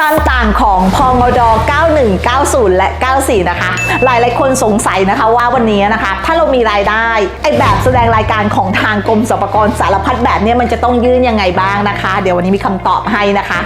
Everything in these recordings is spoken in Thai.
ความต่างของพงด91 90 และ 94 นะคะ หลายหลายๆคนสงสัยนะคะว่าวันนี้นะคะ ถ้าเรามีรายได้ไอแบบแสดงรายการของทางกรมสรรพากรสารพัดแบบเนี้มันจะต้องยื่นยังไงบ้างนะคะ เดี๋ยววันนี้มีคำตอบให้นะคะ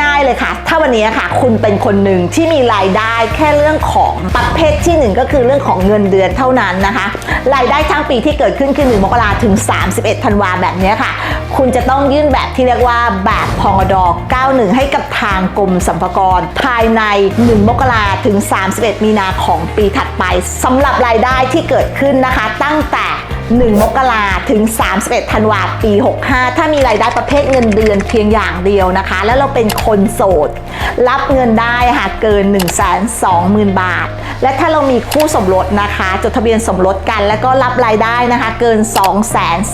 ง่ายๆเลยค่ะ ถ้าวันนี้ค่ะ คุณเป็นคนหนึ่งที่มีรายได้แค่เรื่องของประเภทที่หนึ่งก็คือเรื่องของเงินเดือนเท่านั้นนะคะ รายได้ทั้งปีที่เกิดขึ้นคือ 1 มกราถึง 31 ธันวาแบบนี้ค่ะ คุณจะต้องยื่นแบบที่เรียกว่าแบบพองดอ91 ให้กับทางกรมสรรพากรภายใน 1 มกราถึง 31 มีนาของปีถัดไปสำหรับรายได้ที่เกิดขึ้นนะคะ ตั้งแต่ 1 มกราถึง 31 ธันวาปี 65 ถ้ามีรายได้ประเภทเงินเดือนเพียงอย่างเดียวนะคะ แล้วเราเป็นคนโสด รับเงินได้ค่ะเกิน 1 2 0 0 0 0 บาท และถ้าเรามีคู่สมรสนะคะ จดทะเบียนสมรสกัน แล้วก็รับรายได้นะคะ เกิน 2 2 0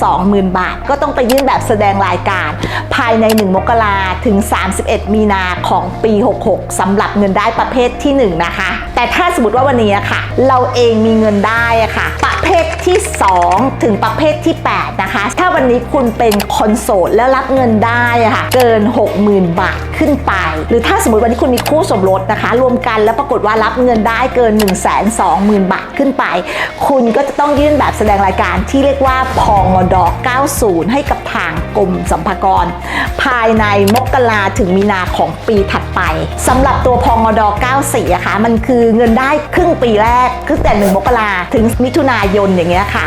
0 0 0 บาท ก็ต้องไปยื่นแบบแสดงรายการ ภายใน 1 มกราถึง 31 มีนาของปี 66สำหรับเงินได้ประเภทที่ 1 นะคะ แต่ถ้าสมมติว่าวันนี้ค่ะ เราเองมีเงินได้ค่ะ ประเภทที่ 2 ถึงประเภทที่ 8 นะคะ ถ้าวันนี้คุณเป็นคนโสดแล้วรับเงินได้ค่ะเกิน 60,000 บาทขึ้นไป หรือถ้าสมมติวันนี้คุณมีคู่สมรสนะคะ รวมกันแล้วปรากฏว่ารับเงินได้เกิน 1 2 0 0 0 0 บาทขึ้นไป คุณก็จะต้องยื่นแบบแสดงรายการที่เรียกว่าพองด90 ให้กับทางกรมสัมภากร ภายในมกราถึงมีนาของปีถัดไปสำหรับตัวพองด94อะค่ะมันคือเงินได้ครึ่งปีแรกคือแต่1มกราถึงมิถุนายนอย่างเงี้ยค่ะ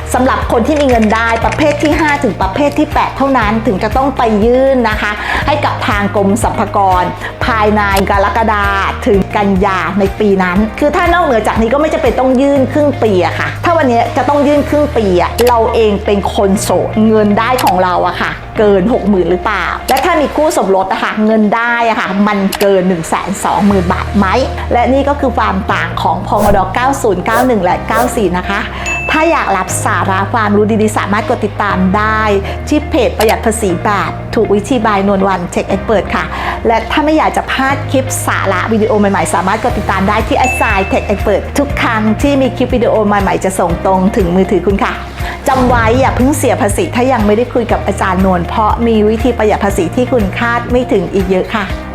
สำหรับคนที่มีเงินได้ประเภทที่ 5 ถึงประเภทที่ 8 เท่านั้นถึงจะต้องไปยื่นนะคะ ให้กับทางกรมสรรพากร ภายในกรกฎาถึงกันยาในปีนั้น คือถ้านอกเหนือจากนี้ก็ไม่จะเป็นต้องยื่นครึ่งปีอะค่ะ ถ้าวันนี้จะต้องยื่นครึ่งปีอะเราเองเป็นคนโสดเงินได้ของเราอะค่ะ เกิน 60,000 หรือเปล่า และถ้ามีคู่สมรสอะค่ะเงินได้อะค่ะ มันเกิน 1 2 0 0 0 0 บาทไหม และนี่ก็คือความต่างของพงด90 91 และ 94 นะคะ ถ้าอยากรับสาระความรู้ดีๆ สามารถกดติดตามได้ที่เพจประหยัดภาษีแบบถูกวิธีบายนวลวันเช็คเอ็กเปิดค่ะ และถ้าไม่อยากจะพลาดคลิปสาระวิดีโอใหม่ๆ สามารถกดติดตามได้ที่แอดไซน์เทคเอ็กเปิดทุกครั้งที่มีคลิปวิดีโอใหม่ๆ จะส่งตรงถึงมือถือคุณค่ะจำไว้อย่าเพิ่งเสียภาษีถ้ายังไม่ได้คุยกับอาจารย์นวลเพราะมีวิธีประหยัดภาษีที่คุณคาดไม่ถึงอีกเยอะค่ะ